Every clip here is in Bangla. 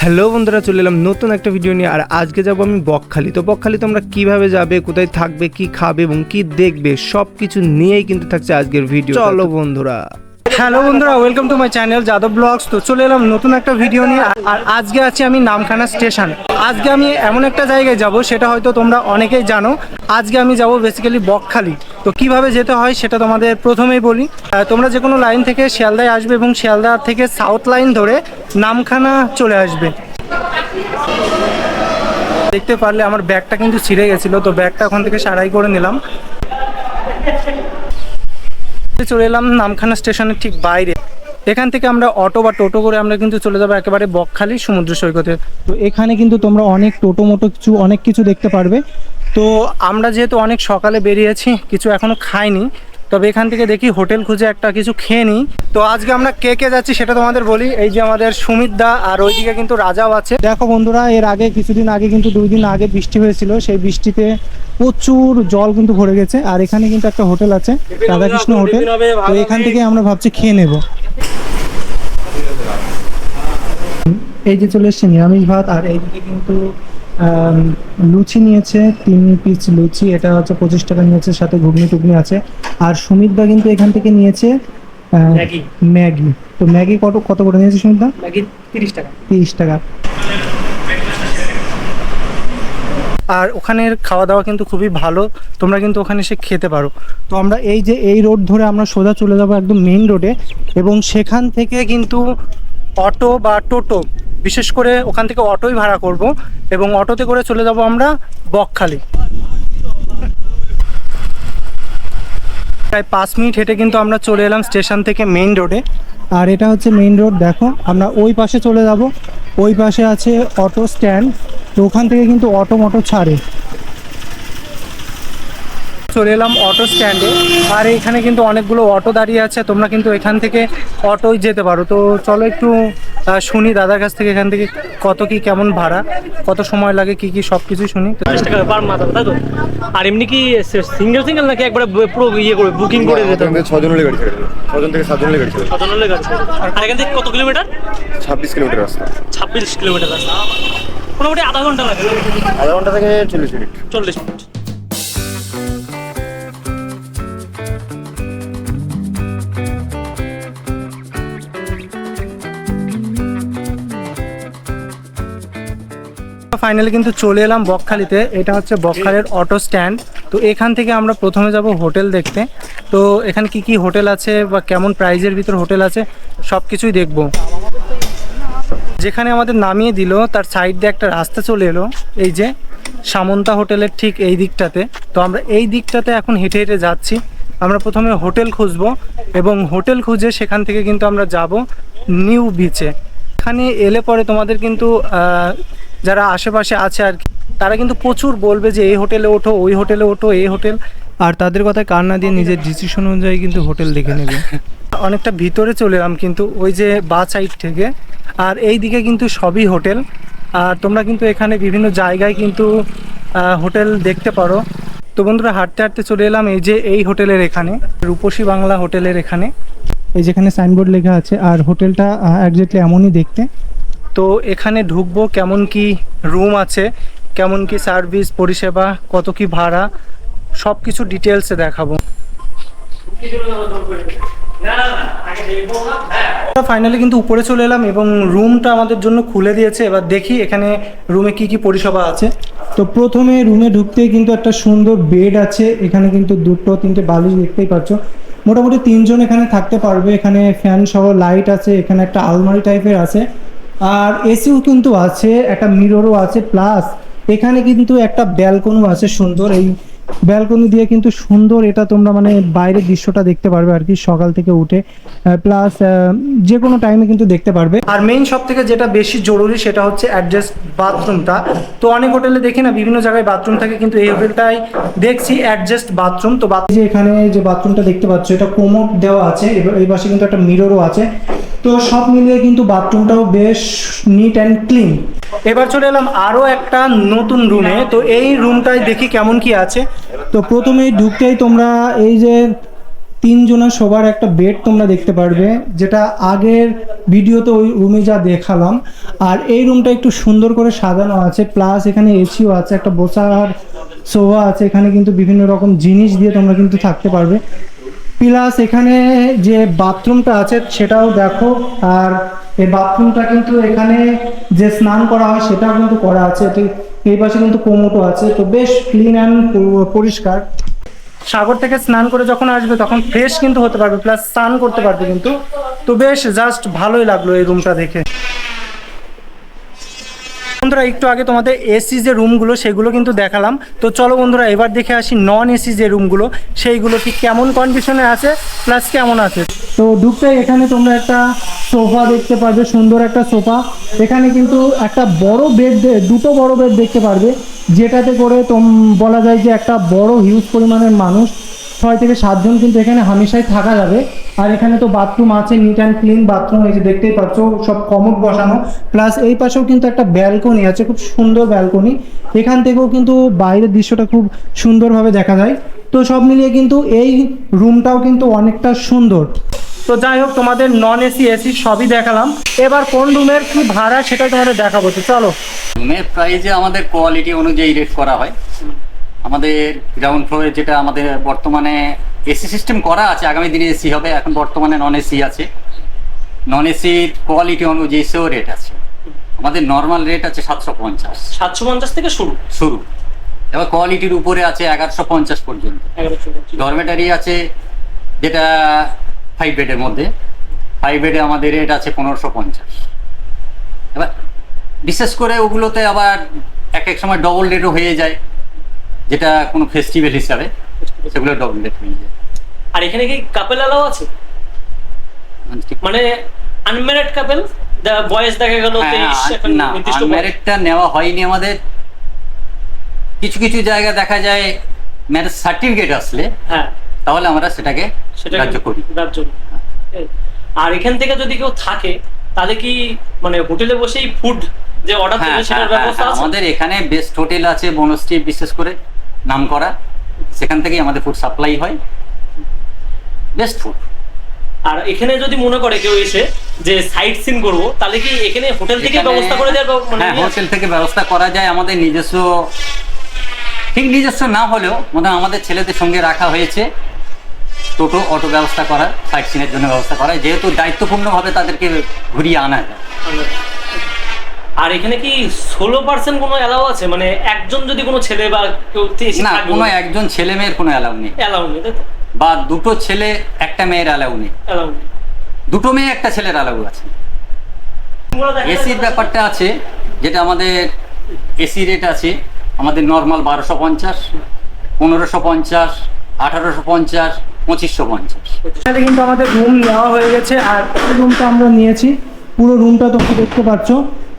হ্যালো বন্ধুরা, চলে এলাম নতুন একটা ভিডিও নিয়ে, আর আজকে যাব আমি বকখালি। তো বকখালি তোমরা কীভাবে যাবে, কোথায় থাকবে, কি খাবে এবং কি দেখবে সব কিছু নিয়েই কিন্তু থাকছে আজকের ভিডিও চলো বন্ধুরা। হ্যালো বন্ধুরা welcome to my channel Yadav vlogs তো চলে এলাম নতুন একটা ভিডিও নিয়ে। আর আজকে আছি আমি নামখানা স্টেশন আজকে আমি এমন একটা জায়গায় যাব, সেটা হয়তো তোমরা অনেকেই জানো। আজকে আমি যাব বেসিক্যালি বকখালি। তো কীভাবে যেতে হয় সেটা তোমাদের প্রথমেই বলি। তোমরা যে কোনো লাইন থেকে শিয়ালদায় আসবে এবং শিয়ালদা থেকে সাউথ লাইন ধরে নামখানা চলে আসবে। দেখতে পারলে আমার ব্যাগটা কিন্তু ছিঁড়ে গেছিল, তো ব্যাগটা ওখান থেকে সারাই করে নিলাম। চলে এলাম, নামখানা স্টেশনের ঠিক বাইরে। এখান থেকে আমরা অটো বা টোটো করে আমরা কিন্তু চলে যাব একেবারে বকখালি সমুদ্র সৈকতে। তো এখানে কিন্তু তোমরা অনেক টোটো মোটো কিছু, অনেক কিছু দেখতে পারবে। তো আমরা যেহেতু অনেক সকালে বেরিয়েছি, কিছু এখনও খাইনি তবে এখান থেকে দেখি হোটেল খুঁজে একটা কিছু খেয়ে নিই। তো আজকে আমরা কে কে যাচ্ছি সেটা তোমাদের বলি। এই যে আমাদের সুমিত দা, আর ওইদিকে কিন্তু রাজাও আছে। দেখো বন্ধুরা, এর আগে, কিছুদিন আগে কিন্তু দুই দিন আগে বৃষ্টি হয়েছিল। সেই বৃষ্টিতে প্রচুর জল কিন্তু ভরে গেছে। আর এখানে কিন্তু একটা হোটেল আছে, রাধাকৃষ্ণ হোটেল। তো এখান থেকে আমরা ভাবছি খেয়ে নেব। এই যে চলে এসছে নিরামিষ ভাত, আর এইদিকে কিন্তু লুচি নিয়েছে তিন পিস লুচি এটা হচ্ছে পঁচিশ টাকা নিয়েছে সাথে ঘুগনি টুগনি আছে। আর সুমিত দা কিন্তু এখান থেকে নিয়েছে ম্যাগি। তো ম্যাগি কত কত করে নিয়েছে সুমিত দা? ম্যাগি তিরিশ টাকা। তিরিশ টাকা। আর ওখানের খাওয়া দাওয়া কিন্তু খুবই ভালো তোমরা কিন্তু ওখানে এসে খেতে পারো। তো আমরা এই যে এই রোড ধরে আমরা সোজা চলে যাব একদম মেইন রোডে এবং সেখান থেকে কিন্তু অটো বা টোটো বিশেষ করে ওখান থেকে অটোই ভাড়া করব এবং অটোতে করে চলে যাব আমরা বকখালি। প্রায় পাঁচ মিনিট হেঁটে কিন্তু আমরা চলে এলাম স্টেশন থেকে মেইন রোডে। আর এটা হচ্ছে মেইন রোড, দেখো, আমরা ওই পাশে চলে যাব। ওই পাশে আছে অটো স্ট্যান্ড, তো ওখান থেকে কিন্তু অটো মটো ছাড়ে। চলে এলাম অটো স্ট্যান্ডে আর এখানে কিন্তু অনেকগুলো অটো দাঁড়িয়ে আছে তোমরা কিন্তু এখান থেকে অটোই যেতে পারো। তো চলো একটু শুনি দাদার কাছ থেকে এখান থেকে কত কি কেমন ভাড়া কত সময় লাগে কি কি সব কিছুই শুনি। তো তিরিশ টাকা পার মাথা তাই তো? আর এমনি কি সিঙ্গেল সিঙ্গেল নাকি একবারে পুরো ইয়ে করে বুকিং করে দিতে হবে? ছজন হলে গাড়ি ছেড়ে ছজন থেকে সাতজন হলে গাড়ি ছেড়ে গেছে আর এখান থেকে কত কিলোমিটার? ছাব্বিশ কিলোমিটার রাস্তা। ছাব্বিশ কিলোমিটার রাস্তা। মোটামুটি আধা ঘণ্টা লাগে। আধা ঘণ্টা থেকে চল্লিশ মিনিট। চল্লিশ মিনিট। ফাইনালি কিন্তু চলে এলাম বকখালিতে। এটা হচ্ছে বকখালের অটো স্ট্যান্ড। তো এখান থেকে আমরা প্রথমে যাব হোটেল দেখতে। তো এখানে কি কি হোটেল আছে বা কেমন প্রাইজের ভিতর হোটেল আছে সব কিছুই দেখব। যেখানে আমাদের নামিয়ে দিল, তার সাইড দিয়ে একটা রাস্তা চলে এলো, এই যে সামন্তা হোটেলের ঠিক এই দিকটাতে। তো আমরা এই দিকটাতে এখন হেঁটে হেঁটে যাচ্ছি। আমরা প্রথমে হোটেল খুঁজবো এবং হোটেল খুঁজে সেখান থেকে কিন্তু আমরা যাব নিউ বিচে। এখানে এলে পরে তোমাদের কিন্তু যারা আশেপাশে আছে আর কি তারা কিন্তু প্রচুর বলবে যে এই হোটেলে ওঠো ওই হোটেলে ওঠো এই হোটেল। আর তাদের কথায় কান না দিয়ে নিজের ডিসিশন অনুযায়ী কিন্তু হোটেল দেখে নেবে। অনেকটা ভিতরে চলে এলাম কিন্তু ওই যে বা সাইড থেকে। আর এই দিকে কিন্তু সবই হোটেল। আর তোমরা কিন্তু এখানে বিভিন্ন জায়গায় কিন্তু হোটেল দেখতে পারো। তো বন্ধুরা হাঁটতে হাঁটতে চলে এলাম এই যে এই হোটেলের এখানে রূপসী বাংলা হোটেলের এখানে। এই যেখানে সাইনবোর্ড লেখা আছে। আর হোটেলটা একজাক্টলি এমনই দেখতে। তো এখানে ঢুকবো, কেমন কি রুম আছে, কেমন কি সার্ভিস পরিষেবা, কত কি ভাড়া সব কিছু ডিটেলসে দেখাবো। ফাইনালি কিন্তু উপরে চলে এলাম এবং রুমটা আমাদের জন্য খুলে দিয়েছে। এবার দেখি এখানে রুমে কি কি পরিষেবা আছে। তো প্রথমে রুমে ঢুকতেই কিন্তু একটা সুন্দর বেড আছে। এখানে কিন্তু দুটো, তিনটে বালিশ দেখতেই পাচ্ছ। মোটামুটি তিনজন এখানে থাকতে পারবে। এখানে ফ্যান সহ লাইট আছে, এখানে একটা আলমারি টাইপের আছে। আর এসিও কিন্তু আছে, একটা মিররও আছে প্লাস এখানে কিন্তু একটা ব্যালকনিও আছে সুন্দর। এই ব্যালকনি দিয়ে কিন্তু সুন্দর এটা তোমরা মানে বাইরের দৃশ্যটা দেখতে পারবে আর কি, সকাল থেকে উঠে। প্লাস যে কোনো টাইমে কিন্তু দেখতে পারবে। আর মেইন সব থেকে যেটা বেশি জরুরি সেটা হচ্ছে অ্যাডজাস্ট বাথরুমটা তো অনেক হোটেলে দেখি না, বিভিন্ন জায়গায় বাথরুম থাকে, কিন্তু এই হোটেলটাই দেখছি অ্যাডজাস্ট বাথরুম তো যে এখানে যে বাথরুমটা দেখতে পাচ্ছ, এটা কোমোড দেওয়া আছে এই পাশে কিন্তু একটা মিররও আছে। তো সব মিলিয়ে কিন্তু বাথরুমটাও বেশ নিট অ্যান্ড ক্লিন এবার চলে এলাম আরও একটা নতুন রুমে তো এই রুমটায় দেখি কেমন কি আছে। তো প্রথমেই ঢুকতেই তোমরা এই যে তিনজনা শোবার একটা বেড তোমরা দেখতে পারবে, যেটা আগের ভিডিওতে ওই রুমে যা দেখালাম। আর এই রুমটা একটু সুন্দর করে সাজানো আছে প্লাস এখানে এসিও আছে, একটা বসার সোফা আছে, এখানে কিন্তু বিভিন্ন রকম জিনিস দিয়ে তোমরা কিন্তু থাকতে পারবে। প্লাস এখানে যে বাথরুমটা আছে সেটাও দেখো। আর এই বাথরুমটা কিন্তু এখানে যে স্নান করা হয় সেটাও কিন্তু করা আছে। এই পাশে কিন্তু কোমোটো আছে। তো বেশ ক্লিন অ্যান্ড পরিষ্কার। সাগর থেকে স্নান করে যখন আসবে তখন ফ্রেশ কিন্তু হতে পারবে। প্লাস স্নান করতে পারবে কিন্তু। তো বেশ জাস্ট ভালোই লাগল এই রুমটা দেখে। বন্ধুরা, একটু আগে তোমাদের এসি যে রুমগুলো সেগুলো কিন্তু দেখালাম। তো চলো বন্ধুরা, এবার দেখে আসি নন এসি যে রুমগুলো সেইগুলো কি কেমন কন্ডিশনে আছে প্লাস কেমন আছে? তো ঢুকতে এখানে তোমরা একটা সোফা দেখতে পারবে, সুন্দর একটা সোফা। এখানে কিন্তু একটা বড় বেড দুটো বড় বেড দেখতে পারবে, যেটাতে করে তোম, বলা যায় যে একটা বড় হিউজ পরিমাণের মানুষ ছয় থেকে সাতজন কিন্তু এখানে হামেশাই থাকা যাবে। আর এখানে তো বাথরুম আছে নিট অ্যান্ড ক্লিন বাথরুম এই যে দেখতেই পাচ্ছ, সব কমোড বসানো। প্লাস এই পাশেও কিন্তু একটা ব্যালকনি আছে, খুব সুন্দর ব্যালকনি এখান থেকেও কিন্তু বাইরের দৃশ্যটা খুব সুন্দরভাবে দেখা যায়। তো সব মিলিয়ে কিন্তু এই রুমটাও কিন্তু অনেকটা সুন্দর। তো যাই হোক, তোমাদের নন এসি এসি সবই দেখালাম। এবার কোন রুমের কি ভাড়া সেটা তোমাদের দেখাবো, তো চলো। রুমের প্রাইজে আমাদের কোয়ালিটি অনুযায়ী রেট করা হয়। আমাদের গ্রাউন্ড ফ্লোরে যেটা আমাদের বর্তমানে এসি সিস্টেম করা আছে আগামী দিনে এসি হবে এখন বর্তমানে নন এসি আছে। নন এসির কোয়ালিটি অনুযায়ী সেও রেট আছে। আমাদের নর্মাল রেট আছে সাতশো পঞ্চাশ। সাতশো পঞ্চাশ থেকে শুরু। শুরু। এবার কোয়ালিটির উপরে আছে এগারোশো পঞ্চাশ পর্যন্ত। ডরমেটারি আছে যেটা ফাইভ বেডের মধ্যে। ফাইভ বেডে আমাদের রেট আছে পনেরোশো পঞ্চাশ। এবার বিশেষ করে ওগুলোতে আবার এক এক সময় ডবল রেটও হয়ে যায়। যেটা কোনো ফেস্টিভ্যাল হিসাবে সেগুলো ডবল রেট হয়ে যায়। আর এখানে কি কাপেল অ্যালাও আছে? মানে আনম্যারিড কাপেল বয়স দেখা গেল হ্যাঁ, না আনম্যারিডটা নেওয়া হয়নি আমাদের। কিছু কিছু জায়গা দেখা যায় ম্যারেজ সার্টিফিকেট আসলে হ্যাঁ। তাহলে আমরা সেটাকে সেটা রাজ্য করি। রাজ্য এই। আর এখান থেকে যদি কেউ থাকে তাহলে কি মানে হোটেলে বসেই ফুড যে অর্ডার হ্যাঁ সেটার হ্যাঁ, ব্যবস্থা হ্যাঁ, আছে? আমাদের এখানে বেস্ট হোটেল আছে বনশ্রী বিশেষ করে। নাম করা সেখান থেকেই আমাদের ফুড সাপ্লাই হয়। বেস্ট ফুড আর এখানে যদি মনে করে কেউ এসে যে সাইট সিন করব তাহলে কি এখানে হোটেল থেকে ব্যবস্থা করে দেওয়ার মানে হ্যাঁ হোটেল থেকে ব্যবস্থা করা যায় আমাদের নিজস্ব। ঠিক নিজস্ব না হলেও মনে আমাদের ছেলেদের সঙ্গে রাখা হয়েছে। টোটো অটো ব্যবস্থা করা সাইট সিনের জন্য ব্যবস্থা করা যেহেতু দায়িত্বপূর্ণভাবে তাদেরকে ঘুরিয়ে আনা যায়। আর এখানে কি ষোলো পার্সেন্ট কোনো অ্যালাউ আছে? মানে একজন যদি কোনো ছেলে বা কেউ না কোনো একজন ছেলে মেয়ের কোনো অ্যালাউ নেই। অ্যালাউ নেই তাই বা দুটো ছেলে একটা মেয়ের অ্যালাউ নেই। অ্যালাউ নেই। দুটো মেয়ে একটা ছেলের অ্যালাউ আছে। এসির ব্যাপারটা আছে যেটা আমাদের এসি রেট আছে আমাদের নর্মাল বারোশো পঞ্চাশ পনেরোশো পঞ্চাশ আঠারোশো পঞ্চাশ পঁচিশশো পঞ্চাশ। এখানে কিন্তু আমাদের রুম নেওয়া হয়ে গেছে আর রুমটা আমরা নিয়েছি। পুরো রুমটা তোমরা দেখতে পাচ্ছ।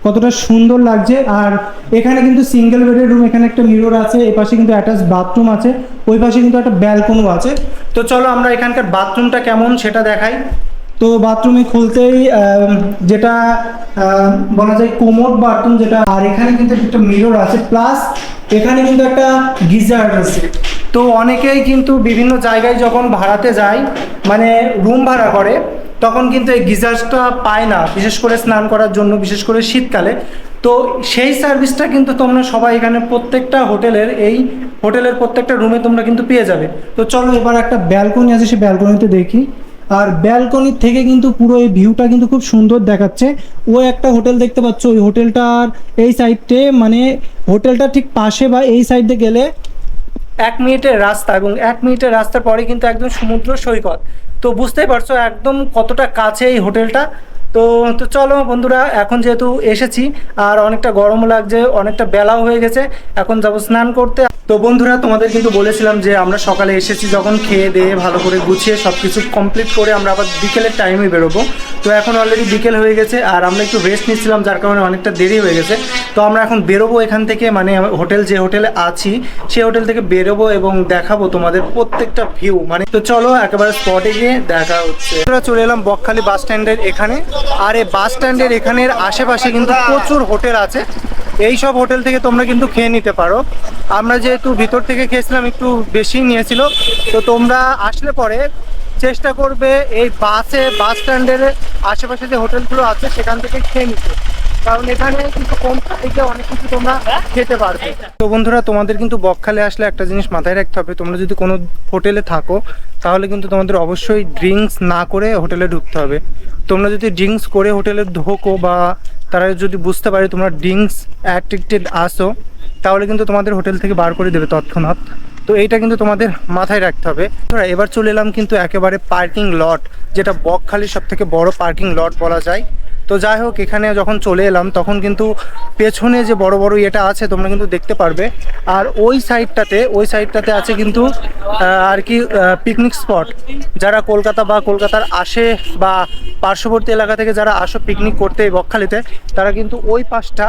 কতটা সুন্দর লাগছে। আর এখানে কিন্তু সিঙ্গেল বেডের রুম এখানে একটা মিরর আছে এই পাশে কিন্তু অ্যাটাচ বাথরুম আছে ওই পাশে কিন্তু একটা ব্যালকনও আছে। তো চলো আমরা এখানকার বাথরুমটা কেমন সেটা দেখাই। তো বাথরুমে খুলতেই যেটা বলা যায় কোমোড বাথরুম যেটা, আর এখানে কিন্তু একটা মিরর আছে প্লাস এখানে কিন্তু একটা গিজার আছে। তো অনেকেই কিন্তু বিভিন্ন জায়গায় যখন ভাড়াতে যায় মানে রুম ভাড়া করে তখন কিন্তু এই গিজারটা পায় না, বিশেষ করে স্নান করার জন্য, বিশেষ করে শীতকালে। তো সেই সার্ভিসটা কিন্তু তোমরা সবাই এখানে প্রত্যেকটা হোটেলের, এই হোটেলের প্রত্যেকটা রুমে তোমরা কিন্তু পেয়ে যাবে। তো চলো এবার একটা ব্যালকনি আছে, সেই ব্যালকনিতে দেখি। আর ব্যালকনির থেকে কিন্তু পুরো এই ভিউটা কিন্তু খুব সুন্দর দেখাচ্ছে। ও একটা হোটেল দেখতে পাচ্ছ, ওই হোটেলটার এই সাইডে মানে হোটেলটা ঠিক পাশে বা এই সাইডে গেলে এক মিনিটের রাস্তা এবং এক মিনিটের রাস্তার পরে কিন্তু একদম সমুদ্র সৈকত। তো বুঝতেই পারছ একদম কতটা কাছে এই হোটেলটা। তো তো চলো বন্ধুরা, এখন যেহেতু এসেছি, আর অনেকটা গরম লাগছে, অনেকটা বেলাও হয়ে গেছে, এখন যাব স্নান করতে। তো বন্ধুরা, তোমাদের কিন্তু বলেছিলাম যে আমরা সকালে এসেছি যখন খেয়ে দিয়ে ভালো করে গুছিয়ে সব কিছু কমপ্লিট করে আমরা আবার বিকেলের টাইমে বেরোবো। তো এখন অলরেডি বিকেল হয়ে গেছে, আর আমরা একটু রেস্ট নিচ্ছিলাম, যার কারণে অনেকটা দেরি হয়ে গেছে। তো আমরা এখন বেরোবো এখান থেকে মানে হোটেল যে হোটেলে আছি, সেই হোটেল থেকে বেরোবো এবং দেখাবো তোমাদের প্রত্যেকটা ভিউ মানে তো চলো, একেবারে স্পটে গিয়ে দেখা হচ্ছে। চলে এলাম বকখালি বাস স্ট্যান্ডের এখানে। আর এই বাস স্ট্যান্ডের এখানের আশেপাশে কিন্তু প্রচুর হোটেল আছে। এই সব হোটেল থেকে তোমরা কিন্তু খেয়ে নিতে পারো। আমরা যেহেতু ভিতর থেকে খেয়েছিলাম, একটু বেশি নিয়েছিল, তো তোমরা আসলে পরে চেষ্টা করবে এই বাসে, বাস স্ট্যান্ডের আশেপাশে যে হোটেলগুলো আছে, সেখান থেকে খেয়ে নিতে। কারণ এখানে কিন্তু কম প্রাইসে অনেক কিছু তোমরা খেতে পারবে। তো বন্ধুরা, তোমাদের কিন্তু বকখালে আসলে একটা জিনিস মাথায় রাখতে হবে। তোমরা যদি কোনো হোটেলে থাকো, তাহলে কিন্তু তোমাদের অবশ্যই ড্রিঙ্কস না করে হোটেলে ঢুকতে হবে। তোমরা যদি ড্রিঙ্কস করে হোটেলে ঢোকো বা তারা যদি বুঝতে পারে তোমরা ড্রিঙ্কস অ্যাডিক্টেড আসো তাহলে কিন্তু তোমাদের হোটেল থেকে বার করে দেবে তৎক্ষণাৎ। তো এইটা কিন্তু তোমাদের মাথায় রাখতে হবে। এবার চলে এলাম কিন্তু একেবারে পার্কিং লট যেটা বকখালির সব থেকে বড় পার্কিং লট বলা যায়। তো যাই হোক, এখানে যখন চলে এলাম, তখন কিন্তু পেছনে যে বড় বড় ইয়েটা আছে, তোমরা কিন্তু দেখতে পারবে। আর ওই সাইডটাতে ওই সাইডটাতে আছে কিন্তু আর কি পিকনিক স্পট যারা কলকাতা বা কলকাতার আশে বা পার্শ্ববর্তী এলাকা থেকে যারা আসো পিকনিক করতে বকখালিতে, তারা কিন্তু ওই পাশটা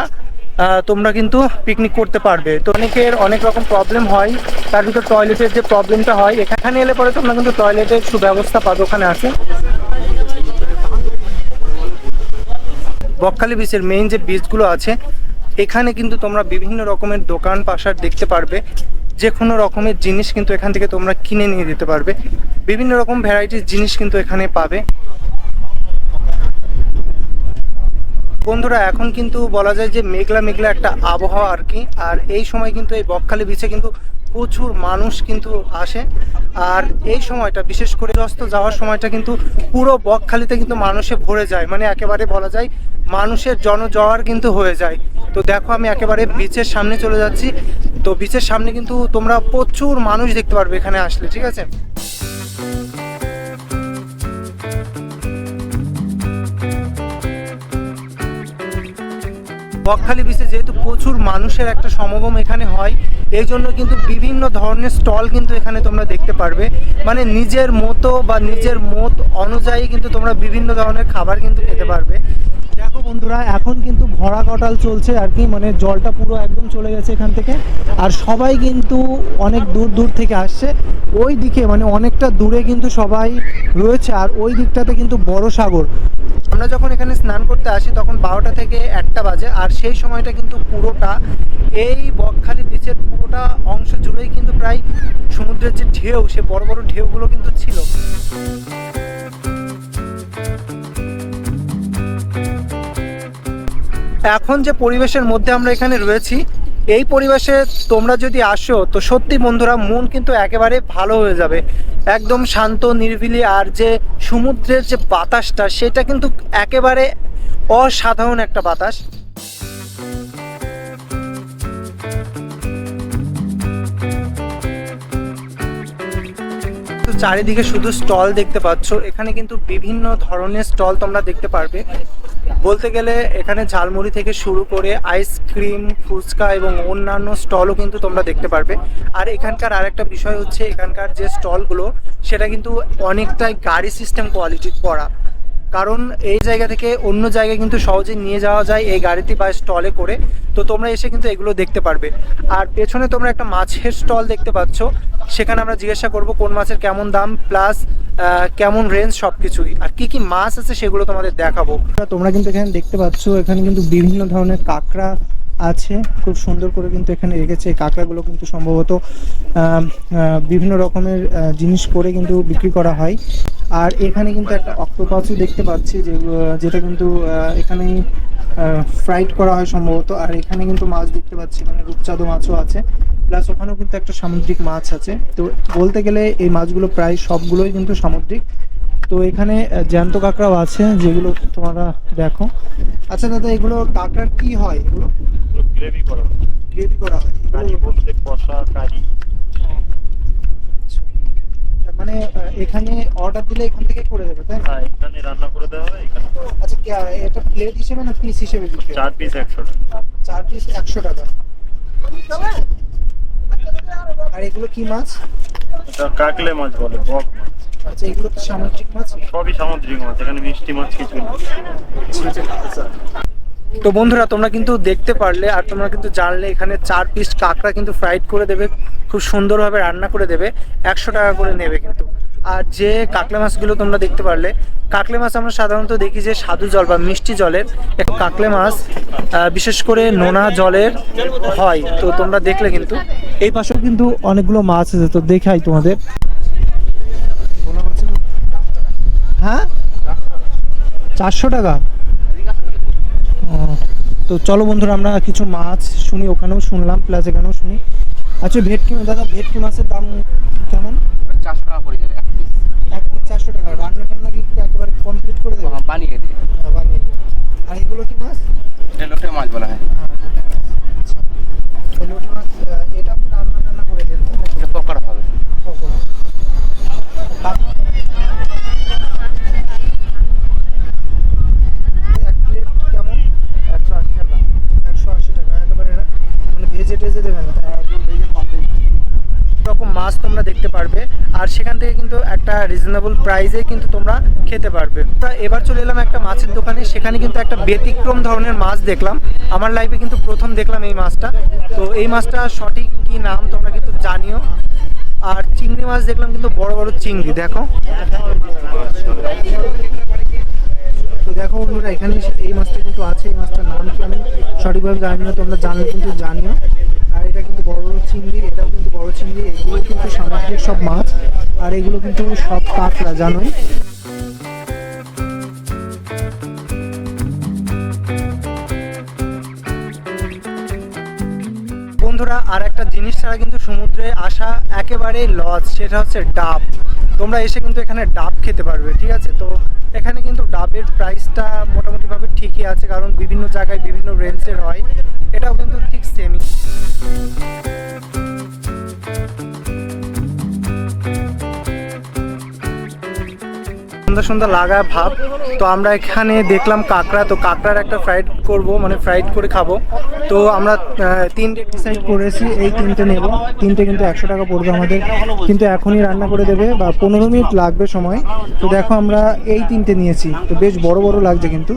তোমরা কিন্তু পিকনিক করতে পারবে। তো অনেকের অনেক রকম প্রবলেম হয়, তার ভিতর টয়লেটের যে প্রবলেমটা হয়, এখানে এলে পরে তোমরা কিন্তু টয়লেটের সুব্যবস্থা পাবে, ওখানে আছে বকখালি বিচের মেইন যে বীজগুলো আছে, এখানে কিন্তু তোমরা বিভিন্ন রকমের দোকান পাশার দেখতে পারবে। যে কোনো রকমের জিনিস কিন্তু এখান থেকে তোমরা কিনে নিয়ে যেতে পারবে। বিভিন্ন রকম ভ্যারাইটির জিনিস কিন্তু এখানে পাবে। বন্ধুরা, এখন কিন্তু বলা যায় যে মেঘলা মেঘলা একটা আবহাওয়া আর কি। আর এই সময় কিন্তু এই বকখালি বিচে কিন্তু প্রচুর মানুষ কিন্তু আসে। আর এই সময়টা, বিশেষ করে অস্ত যাওয়ার সময়টা কিন্তু পুরো বকখালিতে কিন্তু মানুষে ভরে যায়। মানে একেবারে বলা যায় মানুষের জনজোয়ার কিন্তু হয়ে যায়। তো দেখো, আমি একেবারে বিচের সামনে চলে যাচ্ছি। তো বিচের সামনে কিন্তু তোমরা প্রচুর মানুষ দেখতে পারবে এখানে আসলে, ঠিক আছে? বকখালি বিচে যেহেতু প্রচুর মানুষের একটা সমাগম এখানে হয়, এই জন্য কিন্তু বিভিন্ন ধরনের স্টল কিন্তু এখানে তোমরা দেখতে পারবে। মানে নিজের মতো বা নিজের মত অনুযায়ী কিন্তু তোমরা বিভিন্ন ধরনের খাবার কিন্তু খেতে পারবে। দেখো বন্ধুরা, এখন কিন্তু ভরা কটাল চলছে আর কি মানে জলটা পুরো একদম চলে গেছে এখান থেকে। আর সবাই কিন্তু অনেক দূর দূর থেকে আসছে। ওই দিকে মানে অনেকটা দূরে কিন্তু সবাই রয়েছে, আর ওই দিকটাতে কিন্তু বড় সাগর। আমরা যখন এখানে স্নান করতে আসি, তখন বারোটা থেকে একটা বাজে, আর সেই সময়টা কিন্তু পুরোটা, এই বকখালি বিচের পুরোটা অংশ জুড়েই কিন্তু প্রায় সমুদ্রের যে ঢেউ, সে বড় বড় ঢেউগুলো কিন্তু ছিল। এখন যে পরিবেশের মধ্যে আমরা এখানে রয়েছি, এই পরিবেশে তোমরা যদি আসো, তো সত্যি বন্ধুরা মন কিন্তু একেবারে ভালো হয়ে যাবে। একদম শান্ত, নিরিবিলি, আর যে সমুদ্রের যে বাতাসটা, সেটা কিন্তু একেবারে অসাধারণ একটা বাতাস। চারিদিকে শুধু স্টল দেখতে পাচ্ছ। এখানে কিন্তু বিভিন্ন ধরনের স্টল তোমরা দেখতে পারবে। বলতে গেলে এখানে ঝালমুড়ি থেকে শুরু করে আইসক্রিম ফুচকা এবং অন্যান্য স্টলও কিন্তু তোমরা দেখতে পারবে। আর এখানকার আরেকটা বিষয় হচ্ছে এখানকার যে স্টলগুলো সেটা কিন্তু অনেকটাই গাড়ি সিস্টেম কোয়ালিটির করা। কারণ এই জায়গা থেকে অন্য জায়গায় কিন্তু সহজে নিয়ে যাওয়া যায় এই গাড়িতে বা স্টলে করে। তো তোমরা এসে কিন্তু এগুলো দেখতে পারবে। আর পেছনে তোমরা একটা মাছের স্টল দেখতে পাচ্ছ। সেখানে আমরা জিজ্ঞাসা করব কোন মাছের কেমন দাম, প্লাস কেমন রেঞ্জ সব কিছুই আর কি কি মাছ আছে সেগুলো তোমাদের দেখাবো। তোমরা কিন্তু এখানে দেখতে পাচ্ছ, এখানে কিন্তু বিভিন্ন ধরনের কাঁকড়া আছে। খুব সুন্দর করে কিন্তু এখানে রেখেছে। কাঁকড়াগুলো কিন্তু সম্ভবত বিভিন্ন রকমের জিনিস করে কিন্তু বিক্রি করা হয়। আর এখানে কিন্তু একটা অক্টোপাসও দেখতে পাচ্ছি যে যেটা কিন্তু এখানে ফ্রাইড করা হয় সম্ভবত। আর এখানে কিন্তু মাছ দেখতে পাচ্ছি মানে রূপচাঁদো মাছও আছে। প্লাস ওখানেও কিন্তু একটা সামুদ্রিক মাছ আছে। তো বলতে গেলে এই মাছগুলো প্রায় সবগুলোই কিন্তু সামুদ্রিক। তো এখানে জ্যান্ত কাঁকড়াও আছে যেগুলো তোমরা দেখো। আচ্ছা দাদা এগুলো কাঁকড়ার কি হয় এগুলো? গ্রেভি করা হয়। গ্রেভি করা হয়। কারি বলতে কষা কারি। মানে এখানে অর্ডার দিলে এখান থেকে করে দেবে তাই না? হ্যাঁ এখানে রান্না করে দেওয়া হয় এখানে। আচ্ছা কি, এটা প্লেট হিসেবে না পিস হিসেবে বিক্রি? চার পিস একশো টাকা। চার পিস একশো টাকা। আর এগুলো কি মাছ? এটা কাকলে মাছ বলে বক মাছ। আচ্ছা এগুলো তো সামুদ্রিক মাছ? সবই সামুদ্রিক মাছ এখানে মিষ্টি মাছ কিছু নেই। তো বন্ধুরা, তোমরা কিন্তু দেখতে পারলে আর তোমরা কিন্তু জানলে এখানে চার পিস কাঁকড়া কিন্তু ফ্রাইড করে দেবে, খুব সুন্দরভাবে রান্না করে দেবে, একশো টাকা করে নেবে কিন্তু। আর যে কাকলে মাছগুলো তোমরা দেখতে পারলে কাকলে মাছ আমরা সাধারণত দেখি যে সাধু জল বা মিষ্টি জলের একটু কাকলে মাছ বিশেষ করে নোনা জলের হয়, তো তোমরা দেখলে কিন্তু। এই পাশেও কিন্তু অনেকগুলো মাছ আছে, তো দেখাই তোমাদের। হ্যাঁ? চারশো টাকা? তো চলো বন্ধুরা আমরা কিছু মাছ শুনি ওখানেও শুনলাম প্লাস এখানেও শুনি। আচ্ছা ভেটকি দাদা ভেটকি মাছের দাম কেমন? চারশো টাকা পড়ে যাবে এক পিস এক পিস চারশো টাকা রান্না টান্না কি একেবারে কমপ্লিট করে দেবে? বানিয়ে দিই। হ্যাঁ, বানিয়ে। আর এগুলো কি মাছ? এটা লোটে মাছ বলা হয় আচ্ছা এই লোটে মাছ আহ, এটা আপনি রান্না টান্না করে দেন তাই নাকি? এটা পকড়া হবে পকোড়া। তার- এক প্লেট কেমন একশো আশি টাকা একশো আশি টাকা একেবারে মানে ভেজে টেজে দেবেন তাই রকম মাছ তোমরা দেখতে পারবে আর সেখান থেকে কিন্তু একটা রিজনেবল প্রাইসে কিন্তু তোমরা খেতে পারবে। এবার চলে এলাম একটা মাছের দোকানে, সেখানে কিন্তু একটা ব্যতিক্রম ধরনের মাছ দেখলাম। আমার লাইফে কিন্তু প্রথম দেখলাম এই মাছটা। তো এই মাছটা সঠিক কি নাম তোমরা কিন্তু জানিও। আর চিংড়ি মাছ দেখলাম কিন্তু বড় বড় চিংড়ি, দেখো। তো দেখো বন্ধুরা, এখানে এই মাছটা কিন্তু আছে, এই মাছটার নাম কি আমি সঠিকভাবে জানি না, তোমরা জানলে কিন্তু জানিও। আর এটা কিন্তু বড় চিংড়ি, এটাও কিন্তু বড় চিংড়ি, এগুলো কিন্তু সামুদ্রিক সব মাছ, আর এগুলো কিন্তু সব কাঁকড়া, জানোই। বন্ধুরা, আর একটা জিনিস ছাড়া কিন্তু সমুদ্রে আসা একেবারেই লস, সেটা হচ্ছে ডাব। তোমরা এসে কিন্তু এখানে ডাব খেতে পারবে, ঠিক আছে? তো এখানে কিন্তু ডাবের প্রাইসটা মোটামুটিভাবে ঠিকই আছে, কারণ বিভিন্ন জায়গায় বিভিন্ন রেঞ্জের হয়। এটাও কিন্তু ঠিক সেমই সন্ধ্যা সন্ধ্যা লাগা ভাব। তো আমরা এখানে দেখলাম কাঁকড়া। তো কাঁকড়ার একটা ফ্রাইড করব মানে ফ্রাইড করে খাব। তো আমরা তিনটে ডিসাইড করেছি, এই তিনটে নেব। তিনটে কিন্তু একশো টাকা পড়বে আমাদের। কিন্তু এখনই রান্না করে দেবে বা পনেরো মিনিট লাগবে সময়। তো দেখো আমরা এই তিনটে নিয়েছি। তো বেশ বড় বড় লাগছে কিন্তু।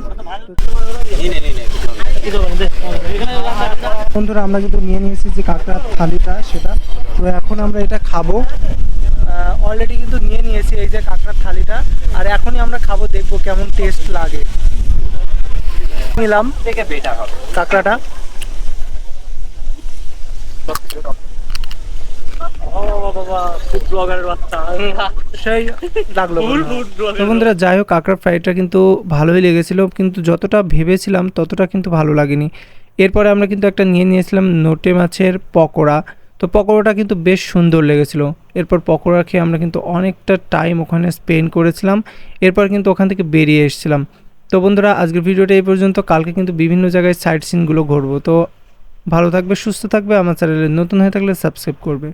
বন্ধুরা আমরা কিন্তু নিয়ে নিয়েছি যে কাঁকড়ার থালিটা সেটা। তো এখন আমরা এটা খাব। অলরেডি কিন্তু নিয়ে নিয়েছি এই যে কাঁকড়ার থালিটা আর এখনই আমরা খাব দেখব কেমন টেস্ট লাগে। নিলাম কাঁকড়াটা ও বাবা ফুড ব্লগারের বাচ্চা সেই লাগল ফুল। ফুড তো বন্ধুরা যাই হোক কাঁকড়া ফ্রাইটা কিন্তু ভালোই লেগেছিল কিন্তু যতটা ভেবেছিলাম ততটা কিন্তু ভালো লাগেনি। এরপরে আমরা কিন্তু একটা নিয়ে নিয়েছিলাম নোটে মাছের পকোড়া। তো পকোড়াটা কিন্তু বেশ সুন্দর লেগেছিল। এরপর পকোড়া খেয়ে আমরা কিন্তু অনেকটা টাইম ওখানে স্পেন্ড করেছিলাম। এরপর কিন্তু ওখান থেকে বেরিয়ে এসেছিলাম। তো বন্ধুরা আজকের ভিডিওটা এই পর্যন্ত। কালকে কিন্তু বিভিন্ন জায়গায় সাইট সিনগুলো ঘুরবো। তো ভালো থাকবে সুস্থ থাকবে আমার চ্যানেলে নতুন হয়ে থাকলে সাবস্ক্রাইব করবে।